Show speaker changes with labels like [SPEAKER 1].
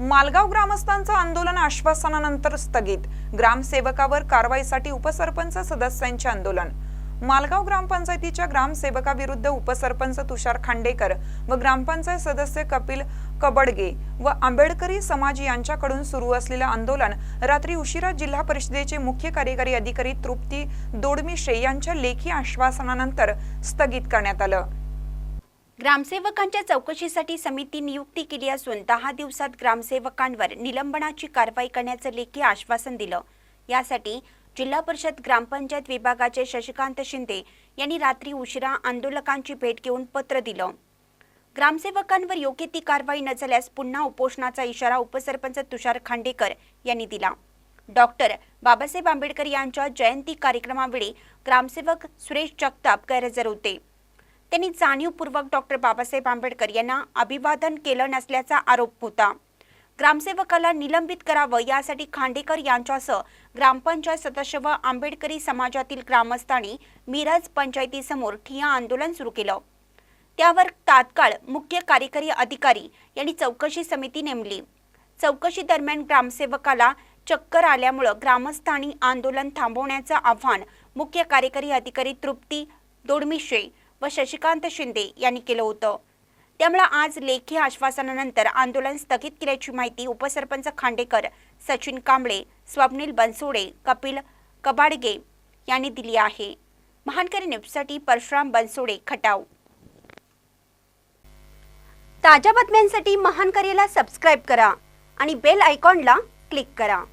[SPEAKER 1] मालगाव ग्रामस्थांचं आंदोलन आश्वासनानंतर स्थगित. ग्रामसेवकावर कारवाईसाठी उपसरपंच सदस्यांचे आंदोलन. मालगाव ग्रामपंचायतीच्या ग्रामसेवकाविरुद्ध उपसरपंच तुषार खांडेकर व ग्रामपंचायत सदस्य कपिल कबडगे व आंबेडकरी समाज यांच्याकडून सुरू असलेलं आंदोलन रात्री उशिरा जिल्हा परिषदेचे मुख्य कार्यकारी अधिकारी तृप्ती दोडमिश्रे यांच्या लेखी आश्वासनानंतर स्थगित करण्यात आलं.
[SPEAKER 2] ग्रामसेवकांच्या चौकशीसाठी समिती नियुक्ती केली असून दहा दिवसात ग्रामसेवकांवर निलंबनाची कारवाई करण्याचं लेखी आश्वासन दिलं. यासाठी जिल्हा परिषद ग्रामपंचायत विभागाचे शशिकांत शिंदे यांनी रात्री उशिरा आंदोलकांची भेट घेऊन पत्र दिलं. ग्रामसेवकांवर योग्य ती कारवाई न झाल्यास पुन्हा उपोषणाचा इशारा उपसरपंच तुषार खांडेकर यांनी दिला. डॉक्टर बाबासाहेब आंबेडकर यांच्या जयंती कार्यक्रमावेळी ग्रामसेवक सुरेश जगताप गैरहजर होते. त्यांनी जाणीवपूर्वक डॉक्टर बाबासाहेब आंबेडकर यांना अभिवादन केलं नसल्याचा आरोप होता. ग्रामसेवकाला निलंबित करावं यासाठी खांडेकर यांच्यासह ग्रामपंचायत सदस्य व आंबेडकरी समाजातील ग्रामस्थांनी मिरज पंचायतीसमोर ठिया आंदोलन सुरू केलं. त्यावर तात्काळ मुख्य कार्यकारी अधिकारी यांनी चौकशी समिती नेमली. चौकशी दरम्यान ग्रामसेवकाला चक्कर आल्यामुळं ग्रामस्थांनी आंदोलन थांबवण्याचं आव्हान मुख्य कार्यकारी अधिकारी तृप्ती दोडमिश्रे व शशिकांत शिंदे यांनी केलं होतं. त्यामुळे आज लेखी आश्वासनानंतर आंदोलन स्थगित केल्याची माहिती उपसरपंच खांडेकर सचिन कांबळे स्वप्नील बनसोडे कपिल कबाडगे यांनी दिली आहे. महानकरी न्यूजसाठी परशुराम बनसोडे खटाव. ताज्या बातम्यांसाठी महानकरीला सबस्क्राईब करा आणि बेल आयकॉनला क्लिक करा.